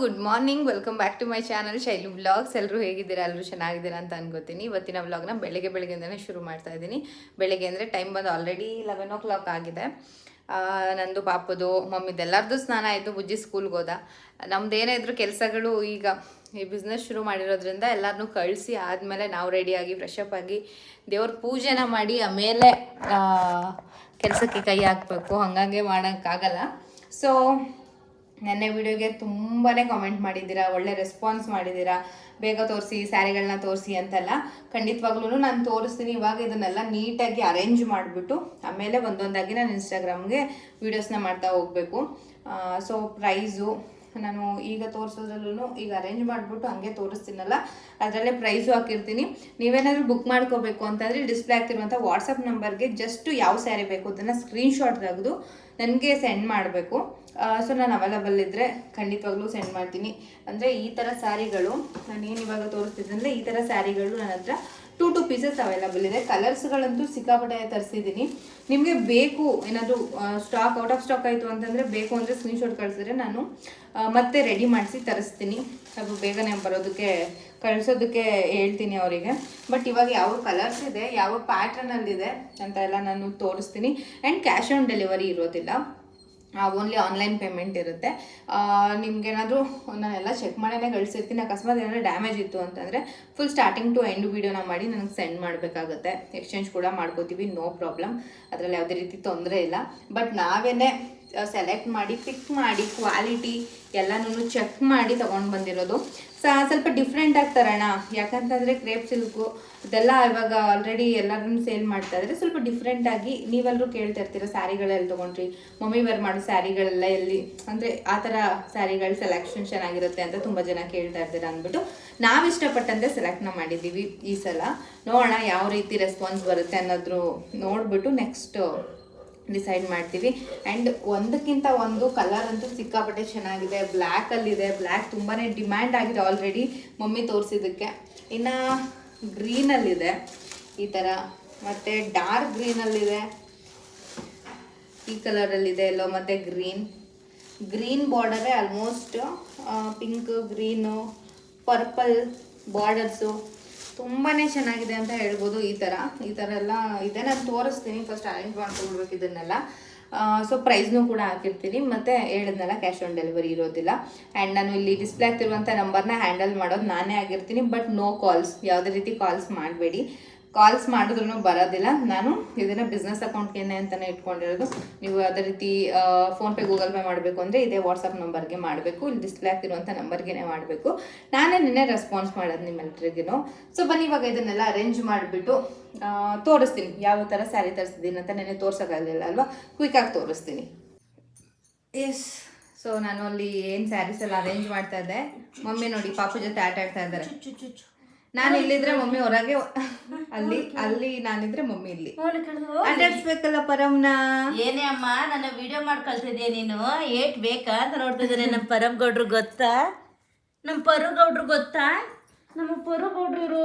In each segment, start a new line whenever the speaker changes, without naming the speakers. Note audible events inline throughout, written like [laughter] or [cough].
Good morning welcome back to my channel Shailu vlogs ಎಲ್ಲರೂ ಹೇಗಿದ್ದೀರಾ? ಎಲ್ಲರೂ ಚೆನ್ನಾಗಿದ್ದೀರಾ ಅಂತ ಅನ್ಕೋತೀನಿ. ಇವತ್ತಿನ ವ್ಲಾಗ್ನ ಬೆಳಗ್ಗೆ ಬೆಳಗ್ಗೆಯಿಂದನೇ ಶುರು ಮಾಡ್ತಾ ಇದ್ದೀನಿ. ಬೆಳಗ್ಗೆ ಅಂದರೆ ಟೈಮ್ ಬಂದು ಆಲ್ರೆಡಿ ಲೆವೆನ್ ಓ ಕ್ಲಾಕ್ ಆಗಿದೆ ನಂದು ಪಾಪದು, ಮಮ್ಮಿದು ಎಲ್ಲರದ್ದು ಸ್ನಾನ ಆಯಿತು. ಬುಜ್ಜಿ ಸ್ಕೂಲ್ಗೆ ಹೋದ. ನಮ್ದು ಏನೇ ಇದ್ರು ಕೆಲಸಗಳು ಈಗ ಈ ಬಿಸ್ನೆಸ್ ಶುರು ಮಾಡಿರೋದ್ರಿಂದ ಎಲ್ಲರನ್ನೂ ಕಳಿಸಿ ಆದಮೇಲೆ ನಾವು ರೆಡಿಯಾಗಿ ಫ್ರೆಶ್ ಅಪ್ ಆಗಿ ದೇವ್ರ ಪೂಜೆನ ಮಾಡಿ ಆಮೇಲೆ ಕೆಲಸಕ್ಕೆ ಕೈ ಹಾಕಬೇಕು. ಹಾಗಾಗಿ ಮಾಡೋಕ್ಕಾಗಲ್ಲ ಸೊ ನನ್ನ ವಿಡಿಯೋಗೆ ತುಂಬಾ ಕಾಮೆಂಟ್ ಮಾಡಿದ್ದೀರಾ, ಒಳ್ಳೆ ರೆಸ್ಪಾನ್ಸ್ ಮಾಡಿದ್ದೀರಾ, ಬೇಗ ತೋರಿಸಿ ಸ್ಯಾರಿಗಳನ್ನ ತೋರಿಸಿ ಅಂತೆಲ್ಲ. ಖಂಡಿತವಾಗ್ಲೂ ನಾನು ತೋರಿಸ್ತೀನಿ, ಇವಾಗ ಇದನ್ನೆಲ್ಲ ನೀಟಾಗಿ ಅರೇಂಜ್ ಮಾಡಿಬಿಟ್ಟು, ಆಮೇಲೆ ಒಂದೊಂದಾಗಿ ನಾನು ಇನ್ಸ್ಟಾಗ್ರಾಮ್ಗೆ ವೀಡಿಯೋಸ್ನ ಮಾಡ್ತಾ ಹೋಗಬೇಕು. ಸೊ ಪ್ರೈಸು ನಾನು ಈಗ ತೋರಿಸೋದ್ರಲ್ಲೂ ಈಗ ಅರೇಂಜ್ ಮಾಡಿಬಿಟ್ಟು ಹಂಗೆ ತೋರಿಸ್ತೀನಲ್ಲ, ಅದರಲ್ಲೇ ಪ್ರೈಸು ಹಾಕಿರ್ತೀನಿ. ನೀವೇನಾದರೂ ಬುಕ್ ಮಾಡ್ಕೋಬೇಕು ಅಂತಂದರೆ ಡಿಸ್ಪ್ಲೇ ಆಗ್ತಿರುವಂಥ ವಾಟ್ಸಪ್ ನಂಬರ್ಗೆ ಜಸ್ಟ್ ಯಾವ ಸ್ಯಾರಿ ಬೇಕು ಅದನ್ನು ಸ್ಕ್ರೀನ್ಶಾಟ್ ತೆಗೆದು ನನಗೆ ಸೆಂಡ್ ಮಾಡಬೇಕು. ಸೊ ನಾನು ಅವೈಲಬಲ್ ಇದ್ದರೆ ಖಂಡಿತವಾಗ್ಲೂ ಸೆಂಡ್ ಮಾಡ್ತೀನಿ. ಅಂದರೆ ಈ ಥರ ಸ್ಯಾರಿಗಳು ನಾನು ಏನು ಇವಾಗ ತೋರಿಸ್ತಿದ್ದಂದರೆ ಈ ಥರ ಸ್ಯಾರಿಗಳು ನನ್ನ ಹತ್ರ ಟೂ ಟು ಪೀಸಸ್ ಅವೈಲಬಲ್ ಇದೆ. ಕಲರ್ಸ್ಗಳಂತೂ ಸಿಕ್ಕಾಪಟ್ಟೆ ತರಿಸಿದ್ದೀನಿ. ನಿಮಗೆ ಬೇಕು, ಏನಾದರೂ ಸ್ಟಾಕ್ ಔಟ್ ಆಫ್ ಸ್ಟಾಕ್ ಆಯಿತು ಅಂತಂದರೆ ಬೇಕು ಅಂದರೆ ಸ್ಕ್ರೀನ್ಶಾಟ್ ಕಳಿಸಿದ್ರೆ ನಾನು ಮತ್ತೆ ರೆಡಿ ಮಾಡಿಸಿ ತರಿಸ್ತೀನಿ. ಸ್ವಲ್ಪ ಬೇಗನೆ ಬರೋದಕ್ಕೆ, ಕಳಿಸೋದಕ್ಕೆ ಹೇಳ್ತೀನಿ ಅವರಿಗೆ. ಬಟ್ ಇವಾಗ ಯಾವ ಕಲರ್ಸ್ ಇದೆ, ಯಾವ ಪ್ಯಾಟ್ರನಲ್ಲಿದೆ ಅಂತ ಎಲ್ಲ ನಾನು ತೋರಿಸ್ತೀನಿ. ಆ್ಯಂಡ್ ಕ್ಯಾಶ್ ಆನ್ ಡೆಲಿವರಿ ಇರೋದಿಲ್ಲ. ಓನ್ಲಿ ಆನ್ಲೈನ್ ಪೇಮೆಂಟ್ ಇರುತ್ತೆ. ನಿಮ್ಗೇನಾದರೂ ನಾನೆಲ್ಲ ಚೆಕ್ ಮಾಡೇ ಕಳಿಸಿರ್ತೀನಿ. ಅಕಸ್ಮಾತ್ ಏನಾದರೂ ಡ್ಯಾಮೇಜ್ ಇತ್ತು ಅಂತಂದರೆ ಫುಲ್ ಸ್ಟಾರ್ಟಿಂಗ್ ಟು ಎಂಡ್ ವೀಡಿಯೋನ ಮಾಡಿ ನನಗೆ ಸೆಂಡ್ ಮಾಡಬೇಕಾಗುತ್ತೆ. ಎಕ್ಸ್ಚೇಂಜ್ ಕೂಡ ಮಾಡ್ಕೋತೀವಿ ನೋ ಪ್ರಾಬ್ಲಮ್ ಅದರಲ್ಲಿ ಯಾವುದೇ ರೀತಿ ತೊಂದರೆ ಇಲ್ಲ. ಬಟ್ ನಾವೇನೆ ಸೆಲೆಕ್ಟ್ ಮಾಡಿ ಪಿಕ್ ಮಾಡಿ ಕ್ವಾಲಿಟಿ ಎಲ್ಲನೂ ಚೆಕ್ ಮಾಡಿ ತೊಗೊಂಡು ಬಂದಿರೋದು. ಸ, ಸ್ವಲ್ಪ ಡಿಫ್ರೆಂಟಾಗಿ ತರೋಣ. ಯಾಕಂತಂದರೆ ಕ್ರೇಪ್ ಸಿಲ್ಕು ಇದೆಲ್ಲ ಇವಾಗ ಆಲ್ರೆಡಿ ಎಲ್ಲರನ್ನೂ ಸೇಲ್ ಮಾಡ್ತಾ ಇದ್ದಾರೆ ಸ್ವಲ್ಪ ಡಿಫ್ರೆಂಟಾಗಿ ನೀವೆಲ್ಲರೂ ಕೇಳ್ತಾ ಇರ್ತೀರ ಸ್ಯಾರಿಗಳೆಲ್ಲ ತೊಗೊಂಡ್ರಿ? ಮಮ್ಮಿ ವೇರ್ ಮಾಡೋ ಸ್ಯಾರಿಗಳೆಲ್ಲ ಎಲ್ಲಿ? ಅಂದರೆ ಆ ಥರ ಸ್ಯಾರಿಗಳ ಸೆಲೆಕ್ಷನ್ ಚೆನ್ನಾಗಿರುತ್ತೆ ಅಂತ ತುಂಬ ಜನ ಕೇಳ್ತಾ ಇರ್ತೀರ ಅಂದ್ಬಿಟ್ಟು ನಾವು ಇಷ್ಟಪಟ್ಟಂತೆ ಸೆಲೆಕ್ಟ್ನ ಮಾಡಿದ್ದೀವಿ ಈ ಸಲ. ನೋಡೋಣ ಯಾವ ರೀತಿ ರೆಸ್ಪಾನ್ಸ್ ಬರುತ್ತೆ ಅನ್ನೋದ್ರು ನೋಡಿಬಿಟ್ಟು ನೆಕ್ಸ್ಟ್ ಡಿಸೈಡ್ ಮಾಡ್ತೀವಿ. ಆ್ಯಂಡ್ ಒಂದಕ್ಕಿಂತ ಒಂದು ಕಲರ್ ಅಂತೂ ಸಿಕ್ಕಾಪಟ್ಟೆ ಚೆನ್ನಾಗಿದೆ. ಬ್ಲ್ಯಾಕಲ್ಲಿದೆ ಬ್ಲ್ಯಾಕ್ ತುಂಬಾ ಡಿಮ್ಯಾಂಡ್ ಆಗಿದೆ ಆಲ್ರೆಡಿ ಮಮ್ಮಿ ತೋರಿಸಿದ್ದಕ್ಕೆ. ಇನ್ನು ಗ್ರೀನಲ್ಲಿದೆ ಈ ಥರ ಮತ್ತು ಡಾರ್ಕ್ ಗ್ರೀನಲ್ಲಿದೆ ಈ ಕಲರಲ್ಲಿದೆ ಎಲ್ಲೋ ಮತ್ತು green green ಬಾರ್ಡರೇ almost pink green purple borders ತುಂಬಾ ಚೆನ್ನಾಗಿದೆ ಅಂತ ಹೇಳ್ಬೋದು ಈ ಥರ. ಈ ಥರ ಎಲ್ಲ ಇದೆ. ನಾನು ತೋರಿಸ್ತೀನಿ. ಫಸ್ಟ್ ಅರೇಂಜ್ ಮಾಡ್ಕೊಳ್ಬೇಕು ಇದನ್ನೆಲ್ಲ. ಸೊ ಪ್ರೈಸ್ನೂ ಕೂಡ ಹಾಕಿರ್ತೀನಿ. ಮತ್ತು ಹೇಳಿದ್ನಲ್ಲ ಕ್ಯಾಶ್ ಆನ್ ಡೆಲಿವರಿ ಇರೋದಿಲ್ಲ. ಆ್ಯಂಡ್ ನಾನು ಇಲ್ಲಿ ಡಿಸ್ಪ್ಲೇ ಆಗ್ತಿರುವಂಥ ನಂಬರ್ನ ಹ್ಯಾಂಡಲ್ ಮಾಡೋದು ನಾನೇ ಆಗಿರ್ತೀನಿ. ಬಟ್ ನೋ ಕಾಲ್ಸ್ ಯಾವುದೇ ರೀತಿ ಕಾಲ್ಸ್ ಮಾಡಬೇಡಿ. ಕಾಲ್ಸ್ ಮಾಡಿದ್ರೂ ಬರೋದಿಲ್ಲ. ನಾನು ಇದನ್ನು ಬಿಸ್ನೆಸ್ ಅಕೌಂಟ್ಗೆ ಅಂತಲೇ ಇಟ್ಕೊಂಡಿರೋದು. ನೀವು ಯಾವುದೇ ರೀತಿ ಫೋನ್ಪೇ ಗೂಗಲ್ ಪೇ ಮಾಡಬೇಕು ಅಂದರೆ ಇದೇ ವಾಟ್ಸಪ್ ನಂಬರ್ಗೆ ಮಾಡಬೇಕು. ಇಲ್ಲಿ ಡಿಸ್ಪ್ಲೇ ಆಗ್ತಿರುವಂಥ ನಂಬರ್ಗೆ ಮಾಡಬೇಕು. ನಾನೇ ನಿನ್ನೆ ರೆಸ್ಪಾನ್ಸ್ ಮಾಡೋದು ನಿಮ್ಮೆಲ್ಲರಿಗೂ ಸೊ ಬನ್ನಿ, ಇವಾಗ ಇದನ್ನೆಲ್ಲ ಅರೇಂಜ್ ಮಾಡಿಬಿಟ್ಟು ತೋರಿಸ್ತೀನಿ. ಯಾವ ಥರ ಸ್ಯಾರಿ ತರಿಸಿದ್ದೀನಿ ಅಂತ ನೆನೆ ತೋರ್ಸೋಕ್ಕಾಗಲಿಲ್ಲ ಅಲ್ವಾ? ಕ್ವಿಕ್ಕಾಗಿ ತೋರಿಸ್ತೀನಿ. ಎಸ್ ಸೊ ನಾನು ಅಲ್ಲಿ ಏನು ಸ್ಯಾರೀಸ್ ಎಲ್ಲ ಅರೇಂಜ್ ಮಾಡ್ತಾ ಇದ್ದೆ? ಮಮ್ಮಿ ನೋಡಿ, ಪಾಪು ಜೊತೆ ಆಟ ಆಡ್ತಾ ಇದ್ದಾರೆ ನಾನು ಇಲ್ಲಿದ್ರೆ ಮಮ್ಮಿ ಹೊರಗೆ ಅಲ್ಲಿ ಅಲ್ಲಿ ನಾನಿದ್ರೆ ಮಮ್ಮಿ ಇಲ್ಲಿ. ಆಟ ಪರಂನ ಪರಮ್ನ?
ಏನೇ ಅಮ್ಮ ನನ್ನ ವಿಡಿಯೋ ಮಾಡಿ ಕಲ್ತಿದ್ಯಾ ನೀನು? ಏಟ್ ಬೇಕಾ ಅಂತ ನೋಡ್ತಿದ್ದೇನೆ ನಮ್ಮ ಪರಮ್ ಗೌಡ್ರು ಗೊತ್ತಾ? ನಮ್ಮ ಪರು ಗೌಡ್ರು ಗೊತ್ತಾ? ನಮ್ಮ ಪರು ಗೌಡ್ರು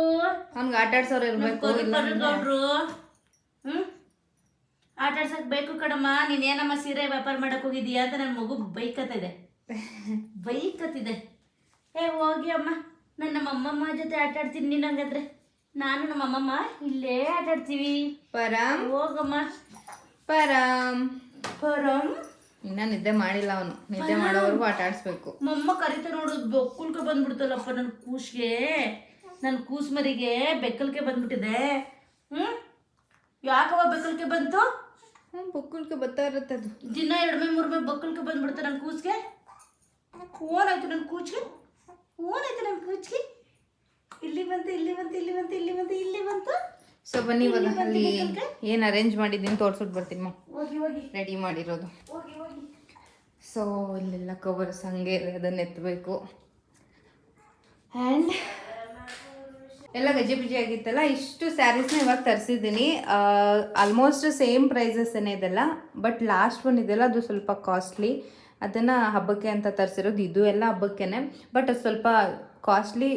ಅವ್ನ್ಗೆ ಆಟ ಆಡ್ಸೋರು ಇರ್ಬೇಕು
ಪರು ಗೌಡ್ರು ಹ್ಮ್? ಆಟ ಆಡ್ಸಕ್ ಬೇಕು ಕಣಮ್ಮ. ನೀನ್ ಏನಮ್ಮ ಸೀರೆ ವ್ಯಾಪಾರ ಮಾಡಕ್ ಹೋಗಿದೀಯಾ ಅಂತ ನನ್ನ ಮಗು ಬೈಕತ್ತಿದೆ. [laughs] ಬೈಕತ್ತಿದೆ. ಏ ಹೋಗಿ ಅಮ್ಮ. ನಾನು ನಮ್ಮ ಅಮ್ಮಮ್ಮ ಜೊತೆ ಆಟ ಆಡ್ತೀನಿ ನೀನು ಹಂಗಂದ್ರೆ? ನಾನು ನಮ್ಮ ಅಮ್ಮಮ್ಮ ಇಲ್ಲೇ ಆಟ ಆಡ್ತೀವಿ.
ಪರಂ.
ಹೋಗಮ್ಮ.
ಪರಂ.
ಪರಂ.
ಇನ್ನ ನಿದ್ದೆ ಮಾಡಿಲ್ಲ ಅವನು. ನಿದ್ದೆ ಮಾಡೋವರೆಗೂ ಆಟ ಆಡಿಸ್ಬೇಕು.
ಮಮ್ಮ ಕರಿತ ನೋಡು ಬೊಕ್ಕುಲ್ಕ ಬಂದ್ಬಿಡ್ತಲ್ಲಪ್ಪ ನನ್ನ ಕೂಸ್ಗೆ ನನ್ನ ಕೂಸ್ ಮರಿಗೆ ಬೆಕ್ಕಲ್ಕೆ ಬಂದ್ಬಿಟ್ಟಿದೆ. ಹ್ಮ್? ಯಾಕವ ಬೆಕ್ಕಲ್ಕೆ ಬಂತು?
ಹ್ಞೂ ಬೊಕ್ಕುಳ್ಕೆ ಬರ್ತಾ ಇರುತ್ತೆ ಅದು.
ದಿನ ಎರಡ್ಮೆ ಮೂರ್ಮೆ ಬೊಕ್ಕಲ್ಕೆ ಬಂದ್ಬಿಡ್ತಾರೆ ನನ್ನ ಕೂಸ್ಗೆ. ಓನಾಯ್ತು ನನ್ನ ಕೂಚ್ಗೆ ಓನಾಯ್ತು ನನ್ನ ಕೂಚ್ಗೆ ಇಲ್ಲಿ ಬಂತು ಇಲ್ಲಿ ಬಂತು ಇಲ್ಲಿ ಬಂತು ಇಲ್ಲಿ ಬಂತು ಇಲ್ಲಿ ಬಂತು.
ಸೊ ಬನ್ನಿ ಇವಾಗ ಅಲ್ಲಿ ಏನು ಅರೇಂಜ್ ಮಾಡಿದ್ದೀನಿ ತೋರ್ಸ್ಬಿಟ್ಟು ಬರ್ತೀನಿ
ಹೋಗಿ ಹೋಗಿ.
ರೆಡಿ ಮಾಡಿರೋದು.
ಹೋಗಿ ಹೋಗಿ.
ಸೊ ಇಲ್ಲೆಲ್ಲ ಕವರ್ಸ್ ಹಂಗೆ ಅದನ್ನು ಎತ್ತಬೇಕು ಆ್ಯಂಡ್ ಎಲ್ಲ ಗಜ್ಜೆ ಬಿಜಿ ಆಗಿತ್ತಲ್ಲ ಇಷ್ಟು ಸ್ಯಾರೀಸ್ನ ಇವಾಗ ತರಿಸಿದ್ದೀನಿ. ಆಲ್ಮೋಸ್ಟ್ ಸೇಮ್ ಪ್ರೈಸಸ್ಸೇ ಇದೆಲ್ಲ ಬಟ್ ಲಾಸ್ಟ್ ಒನ್ ಇದೆಲ್ಲ ಅದು ಸ್ವಲ್ಪ ಕಾಸ್ಟ್ಲಿ ಅದನ್ನು ಹಬ್ಬಕ್ಕೆ ಅಂತ ತರಿಸಿರೋದು ಇದು ಎಲ್ಲ ಹಬ್ಬಕ್ಕೇ ಬಟ್ ಸ್ವಲ್ಪ ಕಾಸ್ಟ್ಲಿ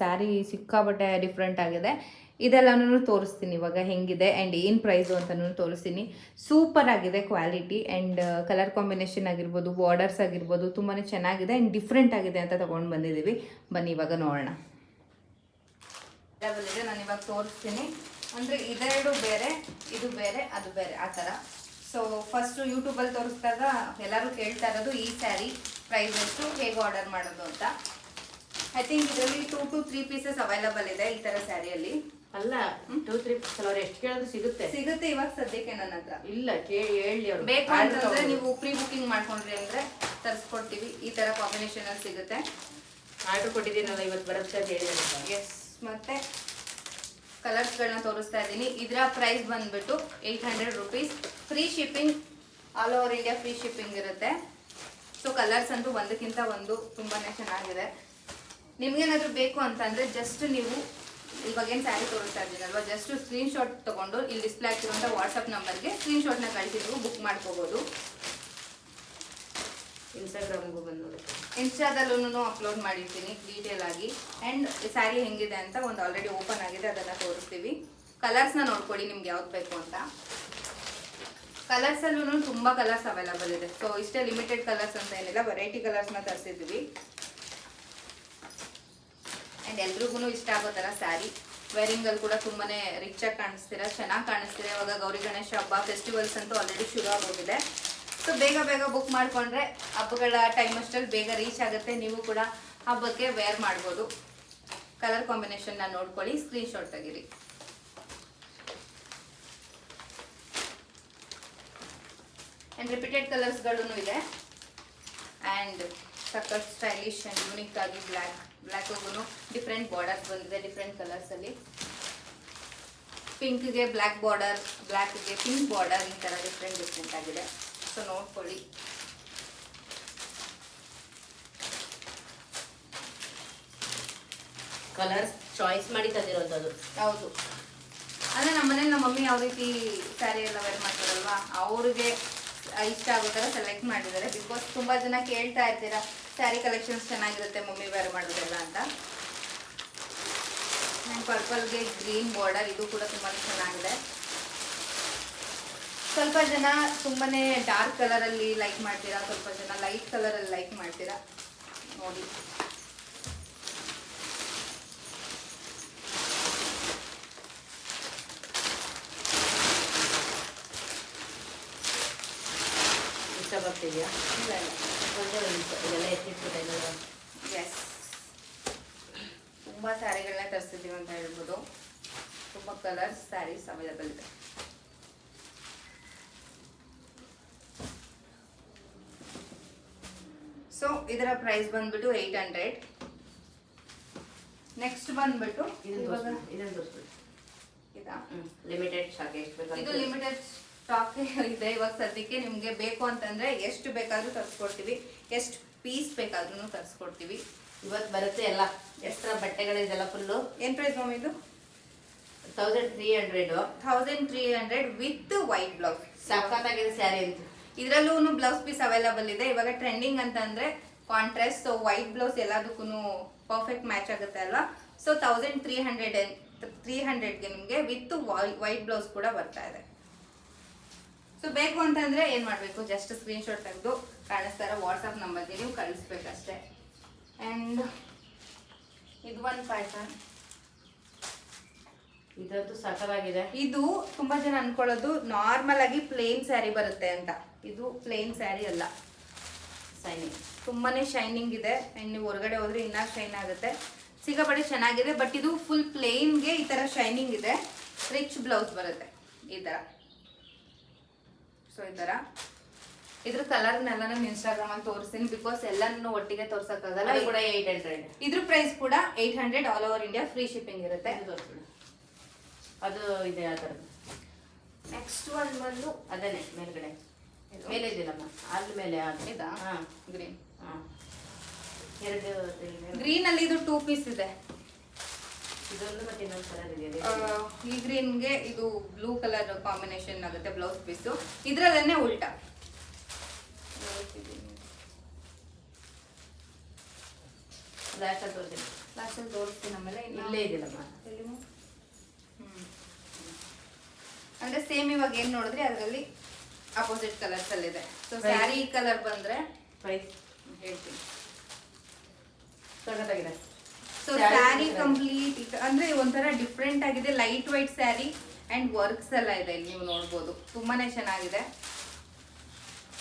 ಸ್ಯಾರಿ ಸಿಕ್ಕಾಬಟ್ಟೆ ಡಿಫ್ರೆಂಟ್ ಆಗಿದೆ. ಇದೆಲ್ಲನೂ ತೋರಿಸ್ತೀನಿ ಇವಾಗ ಹೆಂಗಿದೆ ಆ್ಯಂಡ್ ಏನು ಪ್ರೈಸು ಅಂತಲೂ ತೋರಿಸ್ತೀನಿ. ಸೂಪರ್ ಆಗಿದೆ ಕ್ವಾಲಿಟಿ ಆ್ಯಂಡ್ ಕಲರ್ ಕಾಂಬಿನೇಷನ್ ಆಗಿರ್ಬೋದು ಬಾರ್ಡರ್ಸ್ ಆಗಿರ್ಬೋದು ತುಂಬಾ ಚೆನ್ನಾಗಿದೆ ಆ್ಯಂಡ್ ಡಿಫ್ರೆಂಟ್ ಆಗಿದೆ ಅಂತ ತೊಗೊಂಡು ಬಂದಿದ್ದೀವಿ. ಬನ್ನಿ ಇವಾಗ ನೋಡೋಣ. ನಾನು ಇವಾಗ ತೋರಿಸ್ತೀನಿ. ಅಂದರೆ ಇದೆರಡು ಬೇರೆ, ಇದು ಬೇರೆ, ಅದು ಬೇರೆ, ಆ ಥರ. ಸೊ ಫಸ್ಟು ಯೂಟ್ಯೂಬಲ್ಲಿ ತೋರಿಸಿದಾಗ ಎಲ್ಲರೂ ಕೇಳ್ತಾ ಇರೋದು ಈ ಸ್ಯಾರಿ ಪ್ರೈಸ್ ಎಷ್ಟು ಹೇಗೆ ಆರ್ಡರ್ ಮಾಡೋದು ಅಂತ. ಐ ಥಿಂಕ್ ಇದರಲ್ಲಿ two to three pieces available ಇದೆ ಈ ಥರ ಸ್ಯಾರಿಯಲ್ಲಿ
ಅಲ್ಲ. ಟೂ ತ್ರೀ ಅವ್ರು ಎಷ್ಟು ಕೇಳಿದ್ರು ಸಿಗುತ್ತೆ.
ಸಿಗುತ್ತೆ ಇವಾಗ ಸದ್ಯಕ್ಕೆ ನನ್ನ ಹತ್ರ.
ಇಲ್ಲ ಕೇಳಿ ಹೇಳಿ ಅವ್ರು.
ಬೇಕು ಅಂತಂದ್ರೆ ನೀವು ಪ್ರೀ ಬುಕ್ಕಿಂಗ್ ಮಾಡ್ಕೊಂಡ್ರಿ ಅಂದ್ರೆ ತರಿಸ್ಕೊಡ್ತೀವಿ. ಈ ತರ ಕಾಂಬಿನೇಷನ್ ಅಲ್ಲಿ ಸಿಗುತ್ತೆ.
ಆರ್ಡರ್ ಕೊಟ್ಟಿದ್ದೀನಲ್ಲ ಇವತ್ತು ಬರುತ್ತೆ ಅಂತ ಹೇಳಿ
ಎಸ್ ಮತ್ತೆ ಕಲರ್ಸ್ಗಳನ್ನ ತೋರಿಸ್ತಾ ಇದ್ದೀನಿ. ಇದರ ಪ್ರೈಸ್ ಬಂದ್ಬಿಟ್ಟು eight hundred rupees free shipping all over India free shipping ಇರುತ್ತೆ. ಸೊ ಕಲರ್ಸ್ ಅಂತೂ ಒಂದಕ್ಕಿಂತ ಒಂದು ತುಂಬಾ ಚೆನ್ನಾಗಿದೆ. ನಿಮ್ಗೇನಾದ್ರೂ ಬೇಕು ಅಂತಂದ್ರೆ ಜಸ್ಟ್ ನೀವು ಇವಾಗೇನು ಸ್ಯಾರಿ ತೋರಿಸ್ತಾ ಇದ್ದೀನಲ್ವಾ? ಜಸ್ಟ್ ಸ್ಕ್ರೀನ್ಶಾಟ್ ತಗೊಂಡು, ಇಲ್ಲಿ ಡಿಸ್ಪ್ಲೇ ಆಗ್ತಿರುವಂಥ ವಾಟ್ಸಪ್ ನಂಬರ್ಗೆ ಸ್ಕ್ರೀನ್ನ ಕಳಿಸಿದ್ರು ಬುಕ್ ಮಾಡ್ಕೋಬೋದು.
ಇನ್ಸ್ಟಾಗ್ರಾಮ್ಗೂ ಬಂದು ನೋಡಿ
ಇನ್ಸ್ಟಾದಲ್ಲೂ ಅಪ್ಲೋಡ್ ಮಾಡಿರ್ತೀನಿ ಡೀಟೇಲ್ ಆಗಿ. ಆ್ಯಂಡ್ ಸ್ಯಾರಿ ಹೆಂಗಿದೆ ಅಂತ ಒಂದು ಆಲ್ರೆಡಿ ಓಪನ್ ಆಗಿದೆ, ಅದನ್ನು ತೋರಿಸ್ತೀವಿ. ಕಲರ್ಸ್ನ ನೋಡ್ಕೊಳ್ಳಿ ನಿಮ್ಗೆ ಯಾವ್ದು ಬೇಕು ಅಂತ. ಕಲರ್ಸಲ್ಲೂ ತುಂಬ ಕಲರ್ಸ್ ಅವೈಲಬಲ್ ಇದೆ. ಸೊ ಇಷ್ಟೇ ಲಿಮಿಟೆಡ್ ಕಲರ್ಸ್ ಅಂತ ಏನಿಲ್ಲ ವೆರೈಟಿ ಕಲರ್ಸ್ನ ತರಿಸಿದ್ವಿ. ಆ್ಯಂಡ್ ಎಲ್ರಿಗೂ ಇಷ್ಟ ಆಗೋ ಥರ ಸ್ಯಾರಿ ವೇರಿಂಗಲ್ಲಿ ಕೂಡ ತುಂಬಾ ಆಗಿ ಕಾಣಿಸ್ತೀರಾ, ಚೆನ್ನಾಗಿ ಕಾಣಿಸ್ತೀರಾ. ಇವಾಗ ಗೌರಿ ಗಣೇಶ ಹಬ್ಬ ಫೆಸ್ಟಿವಲ್ಸ್ ಅಂತೂ ಆಲ್ರೆಡಿ ಶುರು ಆಗೋಗಿದೆ. ಸೊ ಬೇಗ ಬೇಗ ಬುಕ್ ಮಾಡಿಕೊಂಡ್ರೆ ಹಬ್ಬಗಳ ಟೈಮ್ ಅಷ್ಟಲ್ಲಿ ಬೇಗ ರೀಚ್ ಆಗುತ್ತೆ. ನೀವು ಕೂಡ ಹಬ್ಬಕ್ಕೆ ವೇರ್ ಮಾಡ್ಬೋದು. ಕಲರ್ ಕಾಂಬಿನೇಷನ್ನ ನೋಡ್ಕೊಳ್ಳಿ ಸ್ಕ್ರೀನ್ಶಾಟ್ ತೆಗೀರಿ. ಆ್ಯಂಡ್ ರಿಪೀಟೆಡ್ ಕಲರ್ಸ್ಗಳೂ ಇದೆ. ಆ್ಯಂಡ್ ಸಖತ್ ಸ್ಟೈಲಿಶ್ ಆ್ಯಂಡ್ ಯೂನಿಕ್ ಆಗಿ ಬ್ಲ್ಯಾಕ್ ಬ್ಲ್ಯಾಕಗೂ ಡಿಫ್ರೆಂಟ್ ಬಾರ್ಡರ್ಸ್ ಬಂದಿದೆ ಡಿಫ್ರೆಂಟ್ ಕಲರ್ಸಲ್ಲಿ ಪಿಂಕ್ಗೆ ಬ್ಲ್ಯಾಕ್ ಬಾರ್ಡರ್ ಬ್ಲ್ಯಾಕ್ಗೆ ಪಿಂಕ್ ಬಾರ್ಡರ್ ಈ ಥರ ಡಿಫ್ರೆಂಟ್ ಡಿಫ್ರೆಂಟ್ ಆಗಿದೆ. ಸೊ ನೋಡ್ಕೊಳ್ಳಿ.
ಕಲರ್ಸ್ ಚಾಯ್ಸ್ ಮಾಡಿ ತಂದಿರೋಂಥದ್ದು.
ಹೌದು. ಅಂದ್ರೆ ನಮ್ಮ ಮನೇಲಿ ನಮ್ಮ ಮಮ್ಮಿ ಯಾವ ರೀತಿ ಸ್ಯಾರಿ ಎಲ್ಲ ವೇರ್ ಮಾಡ್ತಾರಲ್ವಾ ಅವ್ರಿಗೆ ಇಷ್ಟ ಆಗೋ ಥರ ಸೆಲೆಕ್ಟ್ ಮಾಡಿದ್ದಾರೆ. ಬಿಕಾಸ್ ತುಂಬ ಜನ ಕೇಳ್ತಾ ಇರ್ತೀರಾ ಸ್ಯಾರಿ ಕಲೆಕ್ಷನ್ಸ್ ಚೆನ್ನಾಗಿರುತ್ತೆ ಮಮ್ಮಿ ವೇರ್ ಮಾಡೋದೆಲ್ಲ ಅಂತ. ಆ್ಯಂಡ್ ಪರ್ಪಲ್ಗೆ ಗ್ರೀನ್ ಬಾರ್ಡರ್ ಇದು ಕೂಡ ತುಂಬಾ ಚೆನ್ನಾಗಿದೆ. ಸ್ವಲ್ಪ ಜನ ತುಂಬಾನೇ ಡಾರ್ಕ್ ಕಲರಲ್ಲಿ ಲೈಕ್ ಮಾಡ್ತೀರಾ ಸ್ವಲ್ಪ ಜನ ಲೈಟ್ ಕಲರಲ್ಲಿ ಲೈಕ್ ಮಾಡ್ತೀರಾ? ನೋಡಿ.
ಇಷ್ಟ ಬರ್ತಿದ್ಯಾ
ಇಲ್ಲ ಎಸ್ ತುಂಬ ಸ್ಯಾರಿಗಳನ್ನ ತರಿಸಿದ್ದೀವಿ ಅಂತ ಹೇಳ್ಬೋದು. ತುಂಬ ಕಲರ್ಸ್ ಸ್ಯಾರೀಸ್ ಅವೈಲಬಲ್ ಇದೆ. ಸೊ ಇದರ ಪ್ರೈಸ್ ಬಂದ್ಬಿಟ್ಟು ಏಯ್ಟ್ ಹಂಡ್ರೆಡ್ ನೆಕ್ಸ್ಟ್ ಬಂದ್ಬಿಟ್ಟು
ಲಿಮಿಟೆಡ್ ಎಷ್ಟು
ಇದು ಲಿಮಿಟೆಡ್ ಸ್ಟಾಕ್ ಇದೆ. ಇವಾಗ ಸದ್ಯಕ್ಕೆ ನಿಮಗೆ ಬೇಕು ಅಂತಂದ್ರೆ ಎಷ್ಟು ಬೇಕಾದ್ರೂ ತರಿಸ್ಕೊಡ್ತೀವಿ. ಎಷ್ಟು ಪೀಸ್ ಬೇಕಾದ್ರೂ ತರಿಸ್ಕೊಡ್ತೀವಿ.
ಇವತ್ತು ಬರುತ್ತೆ ಎಲ್ಲ. ಎಷ್ಟರ ಬಟ್ಟೆಗಳಿದೆಲ್ಲ ಫುಲ್ಲು
ಏನ್ ಪ್ರೈಸ್ ಮ್ಯಾಮ್ ಇದು?
Thousand three hundred
thousand three hundred with white blouse
ಸಖತ್ತಾಗಿದೆ ಸ್ಯಾರಿ ಅಂತ.
ಇದರಲ್ಲೂ ಬ್ಲೌಸ್ ಪೀಸ್ ಅವೈಲಬಲ್ ಇದೆ. ಇವಾಗ ಟ್ರೆಂಡಿಂಗ್ ಅಂತ ಅಂದ್ರೆ ಕಾಂಟ್ರಾಸ್ಟ್ ಸೊ ವೈಟ್ ಬ್ಲೌಸ್ ಎಲ್ಲದಕ್ಕೂ ಪರ್ಫೆಕ್ಟ್ ಮ್ಯಾಚ್ ಆಗುತ್ತೆ ಅಲ್ವಾ? So thousand three hundred three ಹಂಡ್ರೆಡ್ಗೆ ನಿಮಗೆ ವಿತ್ ವೈಟ್ ಬ್ಲೌಸ್ ಕೂಡ ಬರ್ತಾ ಇದೆ. ಸೊ ಬೇಕು ಅಂತಂದ್ರೆ ಏನ್ ಮಾಡಬೇಕು? ಜಸ್ಟ್ ಸ್ಕ್ರೀನ್ಶಾಟ್ ತೆಗೆದು ಕಾಣಿಸ್ತಾ ಇರೋ ವಾಟ್ಸಪ್ ನಂಬರ್ಗೆ ನೀವು ಕಳಿಸ್ಬೇಕಷ್ಟೇ. ಆ್ಯಂಡ್ ಇದು ಒಂದು ಪ್ಯಾಟರ್ನ್
ಇದಂತೂ ಸಕಲಾಗಿದೆ
ಇದು ತುಂಬಾ ಜನ ಅನ್ಕೊಳ್ಳೋದು ನಾರ್ಮಲ್ ಆಗಿ ಪ್ಲೇನ್ ಸ್ಯಾರಿ ಬರುತ್ತೆ ಅಂತ. ಇದು ಪ್ಲೇನ್ ಸ್ಯಾರಿ ಅಲ್ಲ.
ಶೈನಿಂಗ್
ತುಂಬಾನೇ ಶೈನಿಂಗ್ ಇದೆ. ಅಂಡ್ ನೀವು ಹೊರಗಡೆ ಹೋದ್ರೆ ಇನ್ನೂ ಶೈನ್ ಆಗುತ್ತೆ. ಸಿಕ್ಕಾಪಟ್ಟೆ ಚೆನ್ನಾಗಿದೆ. ಬಟ್ ಇದು ಫುಲ್ ಪ್ಲೇನ್ಗೆ ಈ ತರ ಶೈನಿಂಗ್ ಇದೆ. ರಿಚ್ ಬ್ಲೌಸ್ ಬರುತ್ತೆ. ಈ ತರ. ಸೊ ಈ ತರ. ಇದ್ರ ಕಲರ್ನೆಲ್ಲ ನಾನು ಇನ್ಸ್ಟಾಗ್ರಾಮ್ ಅಲ್ಲಿ ತೋರಿಸ್ತೀನಿ. ಬಿಕಾಸ್ ಎಲ್ಲಾನು ಒಟ್ಟಿಗೆ ತೋರ್ಸಕ್ಕಾಗಲ್ಲ
ಕೂಡ ಏಯ್ಟ್ ಹಂಡ್ರೆಡ್
ಇದ್ರ ಪ್ರೈಸ್ ಕೂಡ eight hundred all over India free shipping ಇರುತ್ತೆ.
ಅದು ಇದೆ ಆ ಥರದ್ದು
ನೆಕ್ಸ್ಟ್ ಒಂದು ಬಂದು
ಅದನ್ನೇ ಮೇಲ್ಗಡೆ? ಮೇಲೆ ಇದೆಯಲ್ಲಮ್ಮ ಅಲ್ಲಿ ಮೇಲೆ ಅದು.
ಇದಾ
ಹಾಂ.
ಗ್ರೀನ್
ಹಾಂ. ಎರಡು ಇದೆ.
ಗ್ರೀನ್ ಅಲ್ಲಿ ಇದು ಟೂ ಪೀಸ್ ಇದೆ.
ಇದೊಂದು ಮತ್ತೆ ಇನ್ನೊಂದು ಕಲರ್ ಇದೆ.
ಈ ಗ್ರೀನ್ಗೆ ಇದು ಬ್ಲೂ ಕಲರ್ ಕಾಂಬಿನೇಷನ್ ಆಗುತ್ತೆ ಬ್ಲೌಸ್ ಪೀಸು ಇದರಲ್ಲೇ ಉಲ್ಟಾ.
ಲಾಸ್ಟ್ ತೋರಿಸ್ತೀನಿ.
ಲಾಸ್ಟಲ್ಲಿ ತೋರಿಸ್ತೀನಿ ಆಮೇಲೆ
ಇಲ್ಲೇ ಇದೆಯಲ್ಲಮ್ಮ
ಮಾ? ಅಂದ್ರೆ ಸೇಮ್ ಇವಾಗ ಏನು ನೋಡಿದ್ರಿ? ಅದರಲ್ಲಿ ಅಪೋಸಿಟ್ ಕಲರ್ಸ್ ಅಲ್ಲಿ ಇದೆ. ಸೊ ಸ್ಯಾರಿ ಕಲರ್ ಬಂದ್ರೆ
ಪ್ರೈಸ್
ಹೇಳ್ತೀನಿ.
ಸಖತ್ತಾಗಿದೆ
ಸೊ ಸ್ಯಾರಿ. ಕಂಪ್ಲೀಟ್ ಅಂದ್ರೆ ಒಂಥರ ಡಿಫ್ರೆಂಟ್ ಆಗಿದೆ. Light white sari and works ಎಲ್ಲ ಇದೆ. ಇಲ್ಲಿ ನೀವು ನೋಡ್ಬೋದು. ತುಂಬಾನೇ ಚೆನ್ನಾಗಿದೆ.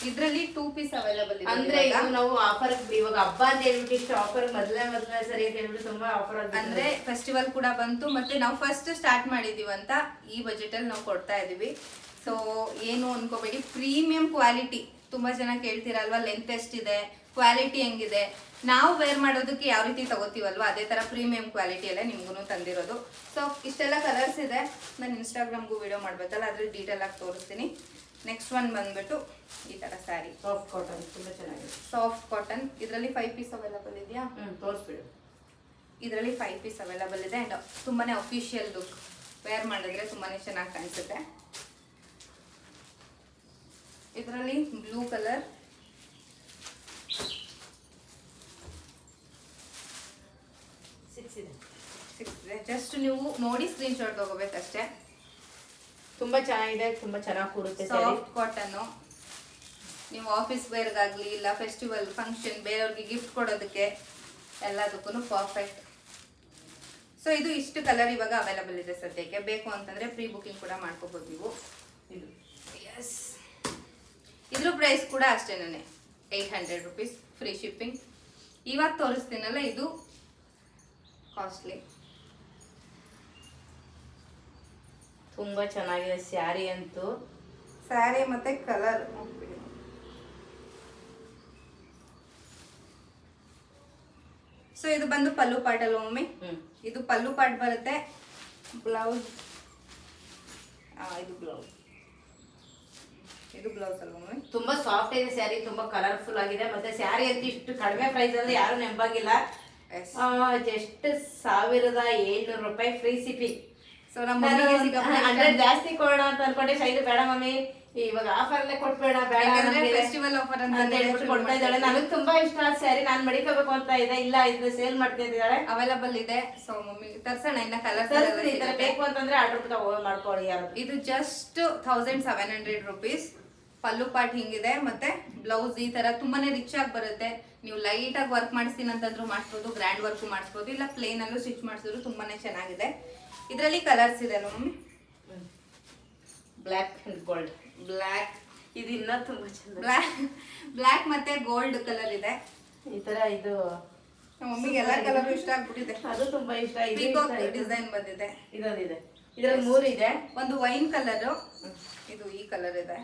ಇದ್ರಲ್ಲಿ ಟೂ ಪೀಸ್ ಅವೈಲಬಲ್ ಇದೆ
ಅಂದ್ರೆ. ಇದು ನಾವು ಆಫರ್ ಇವಾಗ ಹಬ್ಬ ಅಂತ ಹೇಳ್ಬಿಟ್ಟು ಇಷ್ಟು ಆಫರ್ ಮೊದಲೇ ಮೊದಲೇ ಸರಿ ಅಂತ ಹೇಳ್ಬಿಟ್ಟು ತುಂಬಾ ಆಫರ್
ಅಂದ್ರೆ ಫೆಸ್ಟಿವಲ್ ಕೂಡ ಬಂತು. ಮತ್ತೆ ನಾವು ಫಸ್ಟ್ ಸ್ಟಾರ್ಟ್ ಮಾಡಿದೀವಿ ಅಂತ ಈ ಬಜೆಟ್ ಅಲ್ಲಿ ನಾವು ಕೊಡ್ತಾ ಇದೀವಿ ಸೊ ಏನು ಅನ್ಕೋಬೇಡಿ. ಪ್ರೀಮಿಯಂ ಕ್ವಾಲಿಟಿ ತುಂಬಾ ಜನ ಕೇಳ್ತೀರಲ್ವಾ ಲೆಂತ್ ಎಷ್ಟಿದೆ ಕ್ವಾಲಿಟಿ ಹೆಂಗಿದೆ. ನಾವು ವೇರ್ ಮಾಡೋದಕ್ಕೆ ಯಾವ ರೀತಿ ತಗೋತೀವಲ್ವಾ ಅದೇ ತರ ಪ್ರೀಮಿಯಂ ಕ್ವಾಲಿಟಿ ಎಲ್ಲ ನಿಮ್ಗೂ ತಂದಿರೋದು. ಸೊ ಇಷ್ಟೆಲ್ಲ ಕಲರ್ಸ್ ಇದೆ. ನಾನು ಇನ್ಸ್ಟಾಗ್ರಾಮ್ಗೂ ವಿಡಿಯೋ ಮಾಡ್ಬೇಕಲ್ಲ ಅದ್ರ ಡೀಟೇಲ್ ಆಗಿ ತೋರಿಸ್ತೀನಿ. ನೆಕ್ಸ್ಟ್ ಒನ್ ಬಂದ್ಬಿಟ್ಟು ಈ ತರ ಸ್ಯಾರಿ
ಸಾಫ್ಟ್ ಕಾಟನ್ ತುಂಬಾ ಚೆನ್ನಾಗಿದೆ.
ಸಾಫ್ಟ್ ಕಾಟನ್ ಇದರಲ್ಲಿ ಫೈವ್ ಪೀಸ್ ಅವೈಲಬಲ್ ಇದೆಯಾ?
ತೋರಿಸ್ಬಿಡು.
ಇದರಲ್ಲಿ ಫೈವ್ ಪೀಸ್ ಅವೈಲಬಲ್ ಇದೆ. ಆ್ಯಂಡ್ ತುಂಬಾ ಅಫಿಷಿಯಲ್ ಲುಕ್ ವೇರ್ ಮಾಡಿದ್ರೆ ತುಂಬಾ ಚೆನ್ನಾಗಿ ಕಾಣಿಸುತ್ತೆ. ಇದರಲ್ಲಿ ಬ್ಲೂ ಕಲರ್.
ಸಿಕ್ಸ್ ಇದೆ.
ಜಸ್ಟ್ ನೀವು ನೋಡಿ ಸ್ಕ್ರೀನ್ ಶಾಟ್ ತಗೋಬೇಕಷ್ಟೇ.
ತುಂಬಾ ಚೆನ್ನಾಗಿದೆ ತುಂಬಾ ಚೆನ್ನಾಗಿ ಕೂರುತ್ತೆ
ಸಾಫ್ಟ್ ಕಾಟನ್ನು ನೀವು ಆಫೀಸ್ ವೇರ್ಗಾಗಲಿ ಇಲ್ಲ ಫೆಸ್ಟಿವಲ್ ಫಂಕ್ಷನ್ ಬೇರೆಯವ್ರಿಗೆ ಗಿಫ್ಟ್ ಕೊಡೋದಕ್ಕೆ ಎಲ್ಲದಕ್ಕೂ ಪರ್ಫೆಕ್ಟ್ ಸೊ ಇದು ಇಷ್ಟು ಕಲರ್ ಇವಾಗ ಅವೈಲಬಲ್ ಇದೆ ಸದ್ಯಕ್ಕೆ. ಬೇಕು ಅಂತಂದ್ರೆ ಪ್ರೀ ಬುಕಿಂಗ್ ಕೂಡ ಮಾಡ್ಕೋಬೋದು ನೀವು.
ಇದು.
ಎಸ್ ಇದ್ರ ಪ್ರೈಸ್ ಕೂಡ ಅಷ್ಟೇನೆ eight hundred rupees free shipping ಇವಾಗ ತೋರಿಸ್ತೀನಲ್ಲ ಇದು? ಕಾಸ್ಟ್ಲಿ
ತುಂಬ ಚೆನ್ನಾಗಿದೆ ಸ್ಯಾರಿ ಅಂತೂ.
ಸ್ಯಾರಿ ಮತ್ತೆ ಕಲರ್ ಸೊ ಇದು ಬಂದು ಪಲ್ಲು ಪಾಟ್ ಒಮ್ಮೆ. ಮಮ್ಮಿ ಇದು ಪಲ್ಲು ಪಾಟ್ ಬರುತ್ತೆ. ಬ್ಲೌಸ್ ಇದು ಬ್ಲೌಸ್ ಇದು ಬ್ಲೌಸ್ ಅಲ್ವಾ ಮಮ್ಮಿ
ತುಂಬಾ ಸಾಫ್ಟ್ ಇದೆ ಸ್ಯಾರಿ ತುಂಬಾ ಕಲರ್ಫುಲ್ ಆಗಿದೆ. ಮತ್ತೆ ಸ್ಯಾರಿ ಅಂತ ಇಷ್ಟು ಕಡಿಮೆ ಪ್ರೈಸ್ ಅಂದ್ರೆ ಯಾರು ನೆಂಬಾಗಿಲ್ಲ ಜಸ್ಟ್ ಸಾವಿರದ ಏಳ್ನೂರು ರೂಪಾಯಿ ಫ್ರೀ ಸಿಪಿ
ಸೊ ನಮ್ಮ ಅಂದ್ರೆ
ಹಂಡ್ರೆಡ್ ಜಾಸ್ತಿ ಕೊಡೋಣ ಅಂತ ಅನ್ಕೊಂಡೆ. ಶೈಲು ಬೇಡ ಮಮ್ಮಿ ಇವಾಗ ಆಫರ್ ಅಲ್ಲೇ ಕೊಟ್ಬೇಡ ಬೇಡ
ಫೆಸ್ಟಿವಲ್ ಆಫರ್ ಅಂತ
ಹೇಳ್ಬಿಟ್ಟು ಕೊಡ್ತಾ ಇದ್ದಾಳೆ. ನನಗೆ ತುಂಬಾ ಇಷ್ಟ ಆ ಸ್ಯಾರಿ ನಾನು ಮಡಿಕೋಬೇಕು ಅಂತ ಇದೆ. ಇಲ್ಲ ಇದು ಸೇಲ್ ಮಾಡ್ತಾ ಇದ್ದಾಳೆ.
ಅವೈಲಬಲ್ ಇದೆ. ಸೊ ಮಮ್ಮಿ ತರ್ಸೋಣ ಇನ್ನ ಕಲರ್
ಬೇಕು ಅಂತಂದ್ರೆ ಆರ್ಡರ್ ಮಾಡ್ಕೊಳ್ಳಿ ಯಾರು
ಇದು just thousand seven hundred rupees pallu part ಹಿಂಗಿದೆ ಮತ್ತೆ ಬ್ಲೌಸ್ ಈ ತರ ತುಂಬಾನೇ ರಿಚ್ ಆಗಿ ಬರುತ್ತೆ. ನೀವು ಲೈಟ್ ಆಗಿ ವರ್ಕ್ ಮಾಡಿಸ್ತೀನಿ ಅಂತಂದ್ರು ಮಾಡಿಸ್ಬೋದು ಗ್ರ್ಯಾಂಡ್ ವರ್ಕ್ ಮಾಡಿಸ್ಬೋದು ಇಲ್ಲ ಪ್ಲೇನ್ ಅಲ್ಲೂ ಸ್ಟಿಚ್ ಮಾಡಿಸಿದ್ರು ತುಂಬಾನೇ ಚೆನ್ನಾಗಿದೆ. ಇದರಲ್ಲಿ ಕಲರ್ಸ್ ಇದೆ mummy?
Black and gold
black
ಇದು ಇನ್ನ ತುಂಬಾ ಚೆನ್ನಾಗಿ
ಬ್ಲ್ಯಾಕ್ ಬ್ಲ್ಯಾಕ್ ಮತ್ತೆ ಗೋಲ್ಡ್ ಕಲರ್ ಇದೆ.
ಈ ತರ ಇದು
ಮಮ್ಮಿಗೆ ಎಲ್ಲ ಕಲರ್ ಇಷ್ಟ ಆಗ್ಬಿಟ್ಟಿದೆ.
ಅದು ತುಂಬಾ ಇಷ್ಟ.
ಡಿಸೈನ್ ಬಂದಿದೆ.
ಇದೊಂದಿದೆ. ಇದರಲ್ಲಿ ಮೂರು ಇದೆ.
ಒಂದು ವೈನ್ ಕಲರ್ ಇದು ಈ ಕಲರ್ ಇದೆ.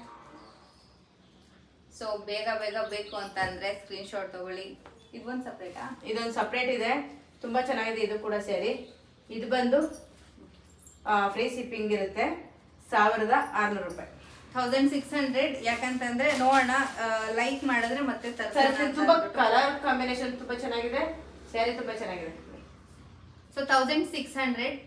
ಸೊ ಬೇಗ ಬೇಗ ಬೇಕು ಅಂತ ಅಂದ್ರೆ ಸ್ಕ್ರೀನ್ ಶಾಟ್ ತಗೊಳ್ಳಿ. ಇದೊಂದು ಸಪ್ರೇಟಾ
ಇದೊಂದು ಸಪ್ರೇಟ್ ಇದೆ. ತುಂಬಾ ಚೆನ್ನಾಗಿದೆ ಇದು ಕೂಡ ಸೇರಿ. ಇದು ಬಂದು ಫ್ರೀ ಶಿಪ್ಪಿಂಗ್ ಇರುತ್ತೆ. ಸಾವಿರದ ಆರ್ನೂರು ರೂಪಾಯಿ.
ಥೌಸಂಡ್ ಸಿಕ್ಸ್ ಹಂಡ್ರೆಡ್ ಯಾಕಂತಂದ್ರೆ ನೋಡೋಣ ಲೈಕ್ ಮಾಡಿದ್ರೆ ಮತ್ತೆ
ತುಂಬಾ ಕಲರ್ ಕಾಂಬಿನೇಷನ್ ತುಂಬಾ ಚೆನ್ನಾಗಿದೆ. ಸ್ಯಾರಿ ತುಂಬಾ ಚೆನ್ನಾಗಿದೆ.
So thousand six hundred